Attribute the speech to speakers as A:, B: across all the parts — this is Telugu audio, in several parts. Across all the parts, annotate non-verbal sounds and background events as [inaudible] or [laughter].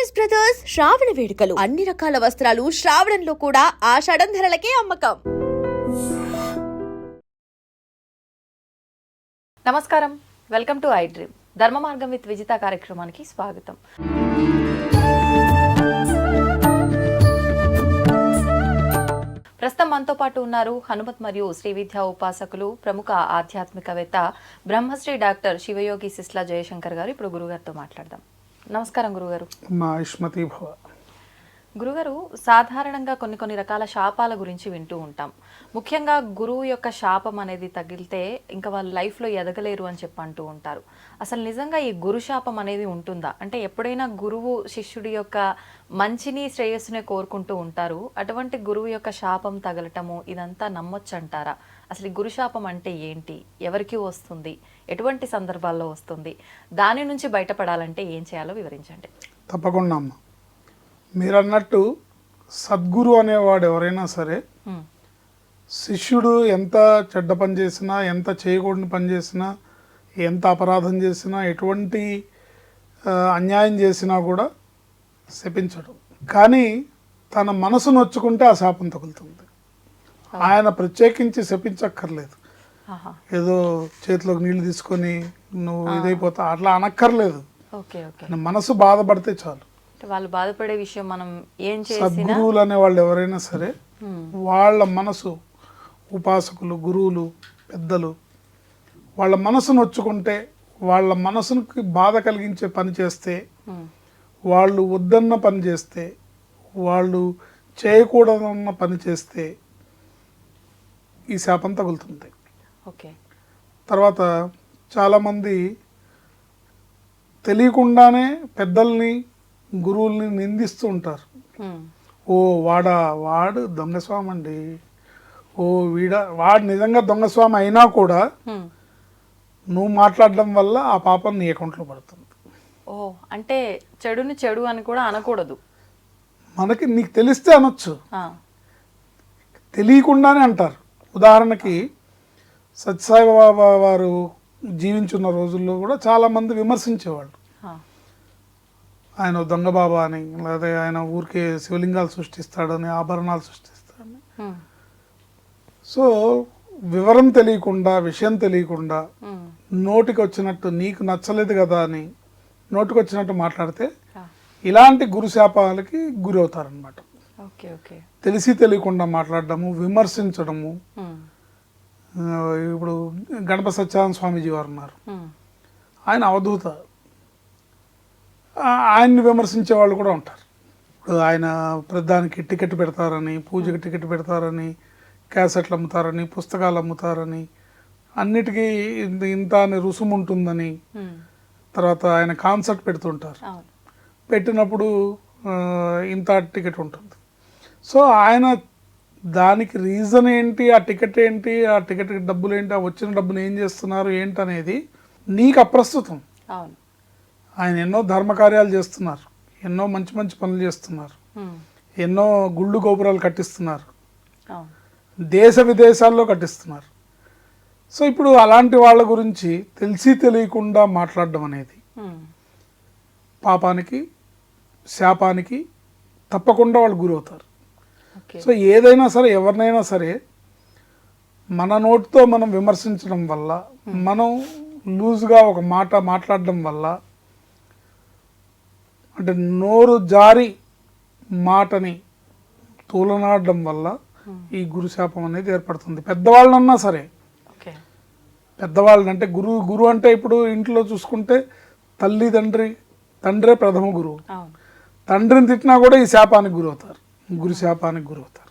A: శారీస్ బ్రదర్స్ శ్రావణ వేడుకలు. అన్ని రకాల వస్త్రాలు శ్రావణంలో కూడా ఆషాఢం ధరలకే అమ్మకం.
B: నమస్కారం. వెల్కమ్ టు ఐ డ్రీమ్ ధర్మ మార్గం విత్ విజిత కార్యక్రమానికి స్వాగతం. ప్రస్తుతం మనతో పాటు ఉన్నారు హనుమత్ మరియు శ్రీ విద్యా ఉపాసకులు ప్రముఖ ఆధ్యాత్మికవేత్త బ్రహ్మశ్రీ డాక్టర్ శివయోగి సిస్లా జయశంకర్ గారు. ఇప్పుడు గురుగారితో మాట్లాడదాం. నమస్కారం గురుగారు.
C: మా ఇష్మతి భవ.
B: గురుగారు సాధారణంగా కొన్ని కొన్ని రకాల శాపాల గురించి వింటూ ఉంటాం. ముఖ్యంగా గురువు యొక్క శాపం అనేది తగిలితే ఇంకా వాళ్ళు లైఫ్లో ఎదగలేరు అని చెప్పి అంటూ ఉంటారు. అసలు నిజంగా ఈ గురు శాపం అనేది ఉంటుందా? అంటే ఎప్పుడైనా గురువు శిష్యుడి యొక్క మంచిని శ్రేయస్సునే కోరుకుంటూ ఉంటారు. అటువంటి గురువు యొక్క శాపం తగలటము ఇదంతా నమ్మొచ్చు అంటారా అసలు ఈ గురు శాపం అంటే ఏంటి? ఎవరికి వస్తుంది? ఎటువంటి సందర్భాల్లో వస్తుంది? దాని నుంచి బయటపడాలంటే ఏం చేయాలో వివరించండి.
C: తప్పకుండా అమ్మ. మీరు అన్నట్టు సద్గురు అనేవాడు ఎవరైనా సరే. శిష్యుడు ఎంత చెడ్డ పని చేసినా ఎంత చేయకూడని పని చేసినా ఎంత అపరాధం చేసినా ఎటువంటి అన్యాయం చేసినా కూడా శపించడు. కానీ తన మనసు నొచ్చుకుంటే ఆ శాపం తగులుతుంది. ఆయన ప్రత్యేకించి శపించక్కర్లేదు. ఏదో చేతిలోకి నీళ్ళు తీసుకొని నువ్వు ఇదైపోతా అట్లా అనక్కర్లేదు. మనసు బాధపడితే చాలు.
B: వాళ్ళు బాధపడే విషయం మనం ఏం
C: సద్గురువులు అనే వాళ్ళు ఎవరైనా సరే. వాళ్ళ మనసు ఉపాసకులు గురువులు పెద్దలు వాళ్ళ మనసు నొచ్చుకుంటే వాళ్ళ మనసుకి బాధ కలిగించే పని చేస్తే. వాళ్ళు వద్దన్న పని చేస్తే వాళ్ళు చేయకూడదన్న పని చేస్తే ఈ శాపం తగులుతుంది.
B: ఓకే.
C: తర్వాత చాలామంది తెలియకుండానే పెద్దల్ని గురువుల్ని నిందిస్తూ ఉంటారు. ఓ వాడా వాడు దొంగస్వామి అండి ఓ వీడ వాడు నిజంగా దొంగస్వామి అయినా కూడా. నువ్వు మాట్లాడడం వల్ల ఆ పాపం నీ అకౌంట్లో పడుతుంది.
B: ఓ అంటే చెడుని చెడు అని కూడా అనకూడదు.
C: మనకి నీకు తెలిస్తే అనొచ్చు. తెలియకుండానే అంటారు. ఉదాహరణకి సత్యసాయి బాబా వారు జీవించున్న రోజుల్లో కూడా చాలామంది విమర్శించేవాళ్ళు. ఆయన ఓ దొంగ బాబా అని లేదా ఆయన ఊరికే శివలింగాలు సృష్టిస్తాడని ఆభరణాలు సృష్టిస్తాడని. సో వివరం తెలియకుండా విషయం తెలియకుండా. నోటికి వచ్చినట్టు నీకు నచ్చలేదు కదా అని నోటికి వచ్చినట్టు మాట్లాడితే ఇలాంటి గురుశాపాలకి గురి అవుతారనమాట తెలిసి తెలియకుండా మాట్లాడడము విమర్శించడము. ఇప్పుడు గణప సత్యానంద స్వామీజీ వారు ఉన్నారు. ఆయన అవధూత. ఆయన్ని విమర్శించే వాళ్ళు కూడా ఉంటారు. ఇప్పుడు ఆయన ప్రధానికి టికెట్ పెడతారని పూజకి టికెట్ పెడతారని క్యాసెట్లు అమ్ముతారని పుస్తకాలు అమ్ముతారని అన్నిటికీ ఇంత అని రుసుము ఉంటుందని. తర్వాత ఆయన కాన్సర్ట్ పెడుతుంటారు. పెట్టినప్పుడు ఇంత టికెట్ ఉంటుంది. సో ఆయన దానికి రీజన్ ఏంటి ఆ టికెట్ ఏంటి ఆ టికెట్ డబ్బులు ఏంటి ఆ వచ్చిన డబ్బులు ఏం చేస్తున్నారు ఏంటి అనేది నీకు అప్రస్తుతం.
B: అవును.
C: ఆయన ఎన్నో ధర్మకార్యాలు చేస్తున్నారు ఎన్నో మంచి మంచి పనులు చేస్తున్నారు. ఎన్నో గుళ్ళు గోపురాలు కట్టిస్తున్నారు దేశ విదేశాల్లో కట్టిస్తున్నారు. సో ఇప్పుడు అలాంటి వాళ్ళ గురించి తెలిసి తెలియకుండా మాట్లాడడం అనేది. పాపానికి శాపానికి తప్పకుండా వాళ్ళు గురవుతారు. సో ఏదైనా సరే ఎవరినైనా సరే మన నోటితో మనం విమర్శించడం వల్ల మనం లూజ్గా ఒక మాట మాట్లాడడం వల్ల అంటే నోరు జారి మాటని తూలనాడడం వల్ల ఈ గురుశాపం అనేది ఏర్పడుతుంది. పెద్దవాళ్ళనన్నా సరే. పెద్దవాళ్ళని అంటే గురువు గురువు అంటే ఇప్పుడు ఇంట్లో చూసుకుంటే తల్లి తండ్రి తండ్రే ప్రథమ గురువు. తండ్రిని తిట్టినా కూడా ఈ శాపానికి గురవుతారు. గురు శాపానికి గురవుతారు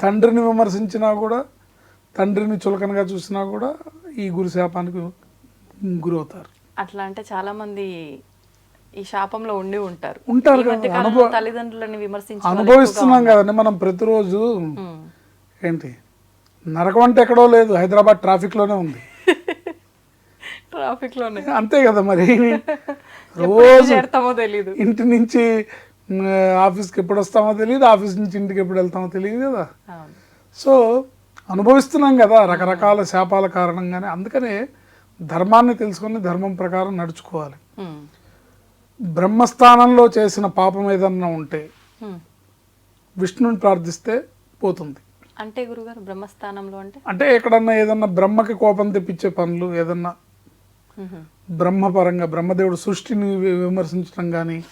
C: తండ్రిని విమర్శించినా కూడా తండ్రిని చులకనగా చూసినా కూడా ఈ గురు శాపానికి గురవుతారు
B: అట్లా అంటే చాలా మంది ఈ శాపంలో ఉండి ఉంటారు.
C: ఉంటారు
B: తల్లిదండ్రులని విమర్శించే
C: అనుభవిస్తున్నాం కదండి మనం ప్రతిరోజు. ఏంటి? నరకం అంటే ఎక్కడో లేదు హైదరాబాద్ ట్రాఫిక్లోనే ఉంది. [laughs]
B: ట్రాఫిక్లోనే
C: అంతే కదా మరి. [laughs] రోజు
B: తెలీదు.
C: ఇంటి నుంచి ఆఫీస్కి ఎప్పుడు వస్తామో తెలియదు ఆఫీస్ నుంచి ఇంటికి ఎప్పుడు వెళ్తామో తెలియదు కదా సో అనుభవిస్తున్నాం కదా రకరకాల శాపాల కారణంగానే అందుకనే ధర్మాన్ని తెలుసుకొని ధర్మం ప్రకారం నడుచుకోవాలి
B: హ్మ్.
C: బ్రహ్మస్థానంలో చేసిన పాపం ఏదన్నా ఉంటే. విష్ణుని ప్రార్థిస్తే పోతుంది
B: అంటే గురుగారు బ్రహ్మస్థానంలో అంటే
C: అంటే ఎక్కడన్నా ఏదన్నా బ్రహ్మకి కోపం తెప్పించే పనులు ఏదన్నా. బ్రహ్మపరంగా బ్రహ్మదేవుడు సృష్టిని విమర్శించడం కానీ.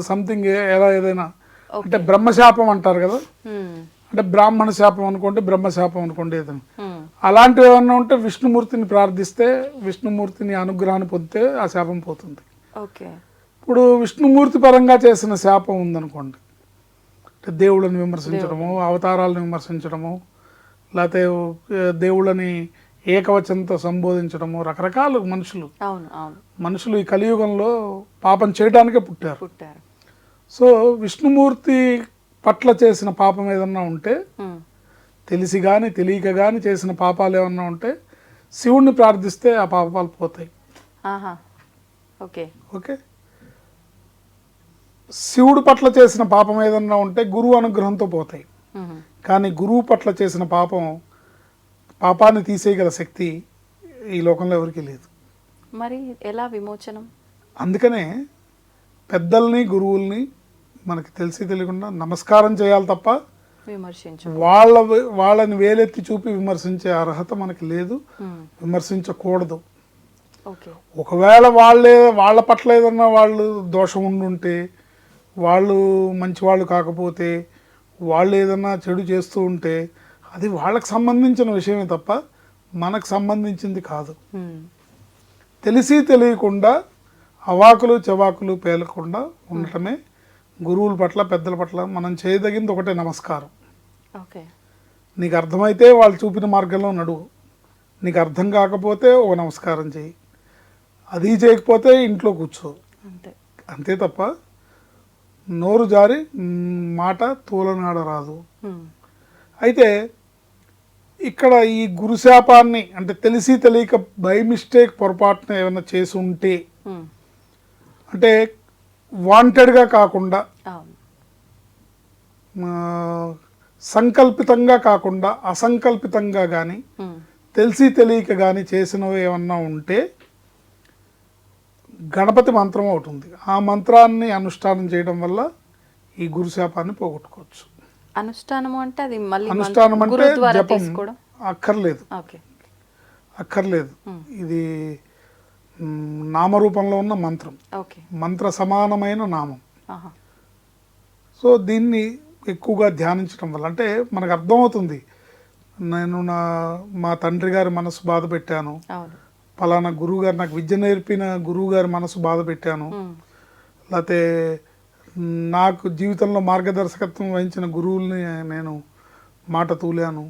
C: సంథింగ్ ఎలా ఏదైనా. అంటే బ్రహ్మశాపం అంటారు కదా. అంటే బ్రాహ్మణ శాపం అనుకోండి బ్రహ్మశాపం అనుకోండి ఏదైనా. అలాంటివి ఏమన్నా ఉంటే విష్ణుమూర్తిని ప్రార్థిస్తే విష్ణుమూర్తిని అనుగ్రహాన్ని పొందితే ఆ శాపం పోతుంది. ఇప్పుడు విష్ణుమూర్తి పరంగా చేసిన శాపం ఉందనుకోండి. అంటే దేవుళ్ళని విమర్శించడము అవతారాలను విమర్శించడము లేకపోతే దేవుళ్ళని ఏకవచనంతో సంబోధించడము రకరకాల మనుషులు. మనుషులు ఈ కలియుగంలో పాపం చేయడానికే పుట్టారు.
B: పుట్టారు.
C: సో విష్ణుమూర్తి పట్ల చేసిన పాపం ఏదన్నా ఉంటే. తెలిసి కానీ తెలియక కానీ చేసిన పాపాలు ఏమన్నా ఉంటే శివుణ్ణి ప్రార్థిస్తే ఆ పాపాలు పోతాయి.
B: ఓకే.
C: ఓకే? శివుడు పట్ల చేసిన పాపం ఏదన్నా ఉంటే గురువు అనుగ్రహంతో పోతాయి. కానీ గురువు పట్ల చేసిన పాపం పాపాన్ని తీసేయగల శక్తి ఈ లోకంలో ఎవరికీ లేదు.
B: మరి ఎలా విమోచనం?
C: అందుకనే పెద్దల్ని గురువుల్ని మనకి తెలిసి తెలియకుండా నమస్కారం చేయాలి తప్ప
B: విమర్శించు
C: వాళ్ళ వాళ్ళని వేలెత్తి చూపి విమర్శించే అర్హత మనకి లేదు. విమర్శించకూడదు. ఒకవేళ వాళ్ళే వాళ్ళ పట్ల ఏదన్నా వాళ్ళు దోషం ఉండుంటే వాళ్ళు మంచివాళ్ళు కాకపోతే వాళ్ళు ఏదన్నా చెడు చేస్తూ ఉంటే అది వాళ్ళకి సంబంధించిన విషయమే తప్ప మనకు సంబంధించింది కాదు. తెలిసి తెలియకుండా అవాకులు చెవాకులు పేలకుండా ఉండటమే గురువుల పట్ల పెద్దల పట్ల మనం చేయదగింది ఒకటే నమస్కారం.
B: ఓకే.
C: నీకు అర్థమైతే వాళ్ళు చూపిన మార్గంలో నడువు నీకు అర్థం కాకపోతే ఒక నమస్కారం చేయి. అది చేయకపోతే ఇంట్లో కూర్చో.
B: అంతే.
C: అంతే తప్ప నోరు జారి మాట తూలనాడ రాదు
B: మ్మ్.
C: అయితే ఇక్కడ ఈ గురుశాపాన్ని అంటే తెలిసి తెలియక బై మిస్టేక్ పొరపాటున ఏమైనా చేసి ఉంటే
B: మ్మ్.
C: అంటే వాంటెడ్గా కాకుండా సంకల్పితంగా కాకుండా అసంకల్పితంగా కానీ
B: మ్మ్.
C: తెలిసి తెలియక కానీ చేసినవి ఏమన్నా ఉంటే గణపతి మంత్రం ఒకటి ఉంది ఆ మంత్రాన్ని అనుష్ఠానం చేయడం వల్ల ఈ గురుశాపాన్ని పోగొట్టుకోవచ్చు
B: అనుష్ఠానము అంటే అది మళ్ళీ
C: అనుష్ఠానం అంటే జపం. అక్కర్లేదు. అక్కర్లేదు. ఇది నామరూపంలో ఉన్న మంత్రం. మంత్ర సమానమైన నామం. సో దీన్ని ఎక్కువగా ధ్యానించడం వల్ల అంటే మనకు అర్థమవుతుంది. నేను నా మా తండ్రి గారి మనసు బాధ పెట్టాను. పలానా గురువు గారు నాకు విద్య నేర్పిన గురువు గారి మనసు బాధ పెట్టాను. లేకపోతే నాకు జీవితంలో మార్గదర్శకత్వం వహించిన గురువుల్ని నేను మాట తూలాను.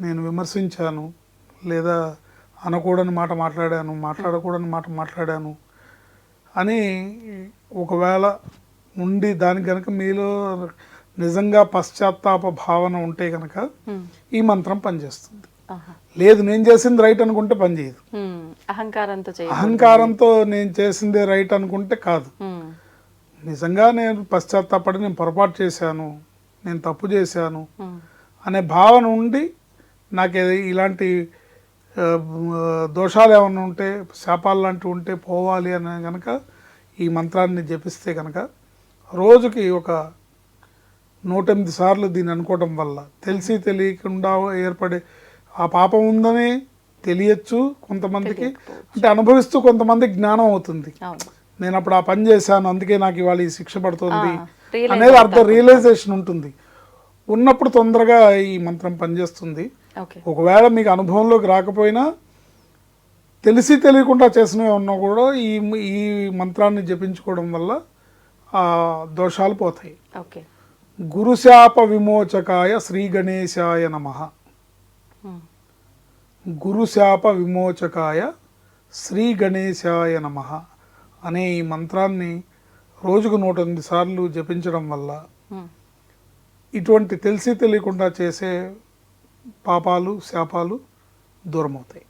C: నేను విమర్శించాను లేదా అనకూడని మాట మాట్లాడాను మాట్లాడకూడని మాట మాట్లాడాను అని ఒకవేళ ఉండి దానికి కనుక మీలో నిజంగా పశ్చాత్తాప భావన ఉంటే కనుక. ఈ మంత్రం పనిచేస్తుంది లేదు నేను చేసింది రైట్ అనుకుంటే పనిచేయదు.
B: అహంకారంతో
C: అహంకారంతో నేను చేసిందే రైట్ అనుకుంటే కాదు. నిజంగా నేను పశ్చాత్తాపడి నేను పొరపాటు చేశాను నేను తప్పు చేశాను. అనే భావన ఉండి నాకు ఇలాంటి దోషాలు ఏమైనా ఉంటే శాపాలు లాంటివి ఉంటే పోవాలి అని కనుక ఈ మంత్రాన్ని జపిస్తే కనుక రోజుకి ఒక నూట ఎనిమిది సార్లు దీన్ని అనుకోవడం వల్ల తెలిసి తెలియకుండా ఏర్పడే ఆ పాపం ఉందని తెలియచ్చు కొంతమందికి. అంటే అనుభవిస్తూ కొంతమందికి జ్ఞానం అవుతుంది. నేను అప్పుడు ఆ పని చేశాను అందుకే నాకు ఇవాళ ఈ శిక్ష పడుతుంది అనేది అర్థం రియలైజేషన్ ఉంటుంది. ఉన్నప్పుడు తొందరగా ఈ మంత్రం పనిచేస్తుంది. ఒకవేళ మీకు అనుభవంలోకి రాకపోయినా తెలిసి తెలియకుండా చేసినవి ఉన్నా కూడా ఈ ఈ మంత్రాన్ని జపించుకోవడం వల్ల ఆ దోషాలు పోతాయి. గురుశాప విమోచకాయ శ్రీ గణేశాయ నమ. గురుశాప విమోచకాయ శ్రీ గణేశాయ నమ. అనే ఈ మంత్రాన్ని రోజుకు నూట ఎనిమిది సార్లు జపించడం వల్ల. ఇటువంటి తెలిసి తెలియకుండా చేసే పాపాలు శాపాలు దూరం అవుతాయి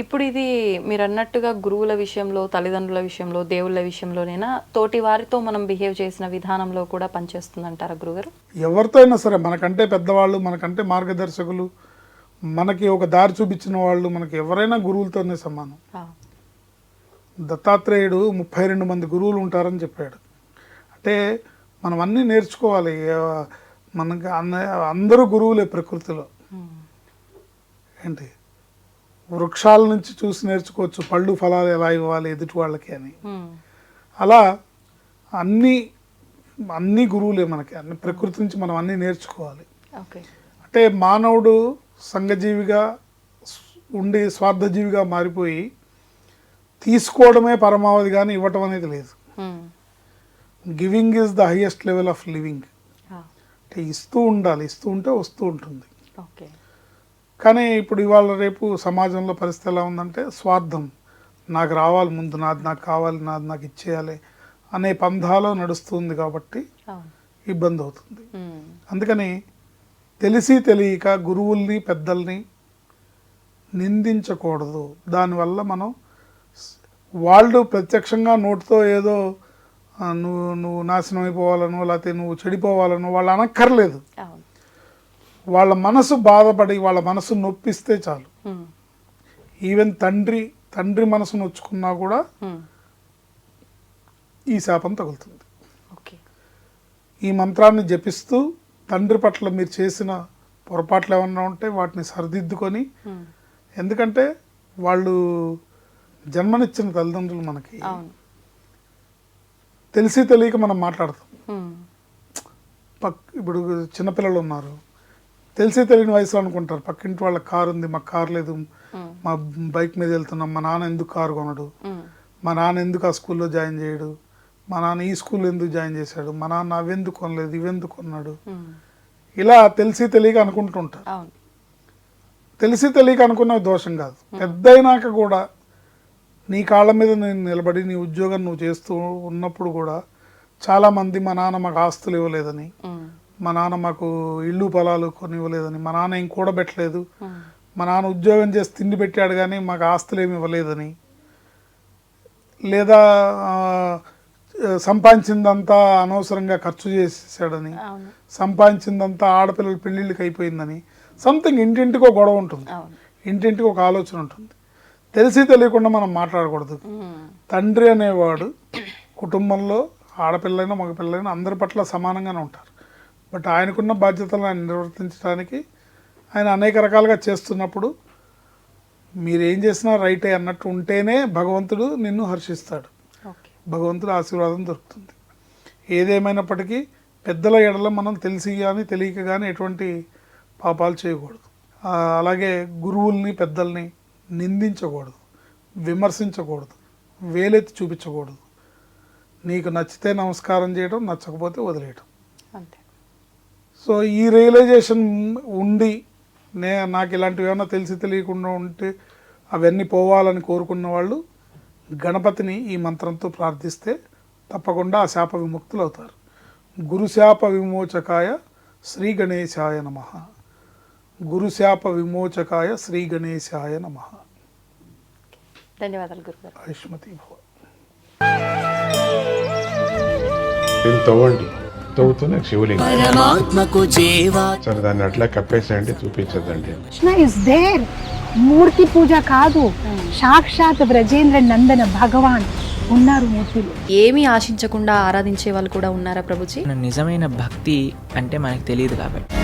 B: ఇప్పుడు ఇది మీరు అన్నట్టుగా గురువుల విషయంలో తల్లిదండ్రుల విషయంలో దేవుళ్ళ విషయంలోనైనా తోటి వారితో మనం బిహేవ్ చేసిన విధానంలో కూడా పనిచేస్తుంది అంటారా గురుగారు
C: ఎవరితో అయినా సరే మనకంటే పెద్దవాళ్ళు మనకంటే మార్గదర్శకులు మనకి ఒక దారి చూపించిన వాళ్ళు మనకి ఎవరైనా గురువులతోనే సమానం. దత్తాత్రేయుడు ముప్పై రెండు మంది గురువులు ఉంటారని చెప్పాడు. అంటే మనం అన్నీ నేర్చుకోవాలి. మనకి అన్న అందరూ గురువులే ప్రకృతిలో. ఏంటి? వృక్షాల నుంచి చూసి నేర్చుకోవచ్చు. పళ్ళు ఫలాలు ఎలా ఇవ్వాలి ఎదుటి వాళ్ళకి అని. అలా అన్ని అన్ని గురువులే మనకి. అన్ని ప్రకృతి నుంచి మనం అన్నీ నేర్చుకోవాలి. అంటే మానవుడు సంఘజీవిగా ఉండి స్వార్థజీవిగా మారిపోయి తీసుకోవడమే పరమావధి కానీ ఇవ్వటం అనేది లేదు. Giving is the highest level of living అంటే ఇస్తూ ఉండాలి. ఇస్తూ ఉంటే వస్తూ ఉంటుంది. కానీ ఇప్పుడు ఇవాళ రేపు సమాజంలో పరిస్థితి ఎలా ఉందంటే స్వార్థం. నాకు రావాలి ముందు నాది నాకు కావాలి నాది నాకు ఇచ్చేయాలి అనే పంధాలో నడుస్తుంది కాబట్టి ఇబ్బంది అవుతుంది.
B: మ్మ్.
C: అందుకని తెలిసి తెలియక గురువుల్ని పెద్దల్ని నిందించకూడదు. దానివల్ల మనం వాళ్ళు ప్రత్యక్షంగా నోటితో ఏదో నువ్వు నువ్వు నాశనం అయిపోవాలనో లేకపోతే నువ్వు చెడిపోవాలనో వాళ్ళు అనక్కర్లేదు వాళ్ళ మనసు బాధపడి వాళ్ళ మనసు నొప్పిస్తే చాలు. ఈవెన్ తండ్రి తండ్రి మనసు నొచ్చుకున్నా కూడా. ఈ శాపం తగులుతుంది ఈ మంత్రాన్ని జపిస్తూ తండ్రి పట్ల మీరు చేసిన పొరపాట్లు ఏమన్నా ఉంటే వాటిని సరిదిద్దుకొని. ఎందుకంటే వాళ్ళు జన్మనిచ్చిన తల్లిదండ్రులు మనకి తెలిసి తెలియక మనం మాట్లాడతాం. పక్ ఇప్పుడు చిన్నపిల్లలు ఉన్నారు. తెలిసి తెలియని వయసులో అనుకుంటారు. పక్కింటి వాళ్ళ కారు ఉంది మాకు కారు లేదు. మా బైక్ మీద వెళ్తున్నాం మా నాన్న ఎందుకు కారు కొనడు. మా నాన్న ఎందుకు ఆ స్కూల్లో జాయిన్ చేయడు? మా నాన్న ఈ స్కూల్లో ఎందుకు జాయిన్ చేశాడు? మా నాన్న అవెందుకు కొనలేదు? ఇవెందుకు కొన్నాడు. ఇలా తెలిసి తెలియక అనుకుంటుంటారు. తెలిసి తెలియక అనుకున్న దోషం కాదు. పెద్ద అయినాక కూడా నీ కాళ్ళ మీద నేను నిలబడి నీ ఉద్యోగం నువ్వు చేస్తూ ఉన్నప్పుడు కూడా చాలామంది మా నాన్న మాకు ఆస్తులు ఇవ్వలేదని. మా నాన్న మాకు ఇల్లు పొలాలు కొని ఇవ్వలేదని మా నాన్న ఏం కూడబెట్టలేదు. మా నాన్న ఉద్యోగం చేసి తిండి పెట్టాడు కానీ మాకు ఆస్తులు ఏమి ఇవ్వలేదని. లేదా సంపాదించిందంతా అనవసరంగా ఖర్చు చేసేసాడని సంపాదించిందంతా ఆడపిల్లల పెళ్ళిళ్ళకి అయిపోయిందని సంథింగ్ ఇంటింటికి ఒక గొడవ ఉంటుంది. ఇంటింటికి ఒక ఆలోచన ఉంటుంది. తెలిసి తెలియకుండా మనం మాట్లాడకూడదు. తండ్రి అనేవాడు కుటుంబంలో ఆడపిల్లైనా మగపిల్లైనా అందరి పట్ల సమానంగానే ఉంటారు. బట్ ఆయనకున్న బాధ్యతలను ఆయన నిర్వర్తించడానికి ఆయన అనేక రకాలుగా చేస్తున్నప్పుడు మీరు ఏం చేసినా రైటే అన్నట్టు ఉంటేనే భగవంతుడు నిన్ను హర్షిస్తాడు. భగవంతుడు ఆశీర్వాదం దొరుకుతుంది. ఏదేమైనప్పటికీ పెద్దల ఎడల మనం తెలిసి కానీ తెలియక కానీ ఎటువంటి పాపాలు చేయకూడదు. అలాగే గురువుల్ని పెద్దల్ని నిందించకూడదు విమర్శించకూడదు వేలెత్తి చూపించకూడదు. నీకు నచ్చితే నమస్కారం చేయడం నచ్చకపోతే వదిలేయడం
B: అంతే.
C: సో ఈ రియలైజేషన్ ఉండి నే నాకు ఇలాంటివి ఏమైనా తెలిసి తెలియకుండా ఉంటే అవన్నీ పోవాలని కోరుకున్న వాళ్ళు గణపతిని ఈ మంత్రంతో ప్రార్థిస్తే తప్పకుండా ఆ శాప విముక్తులు అవుతారు గురుశాప విమోచకాయ శ్రీ గణేశాయ నమ. గురుశాప విమోచకాయ శ్రీ గణేశాయ నమ.
B: ధన్యవాదాలు గురుగారు.
C: ఆయుష్మతి భవ.
D: తవ్వండి. తవ్వుతూనే శివలింగం. సరే దాన్ని అట్లా కప్పేసేయండి చూపించదండి
E: కృష్ణ ఇస్ దేర్ మూర్తి పూజ కాదు. సాక్షాత్ బ్రజేంద్ర నందన భగవాన్ ఉన్నారు మూర్తిలో.
F: ఏమీ ఆశించకుండా ఆరాధించే వాళ్ళు కూడా ఉన్నారా ప్రభుజీ?
G: నిజమైన భక్తి అంటే మనకు తెలియదు కాబట్టి.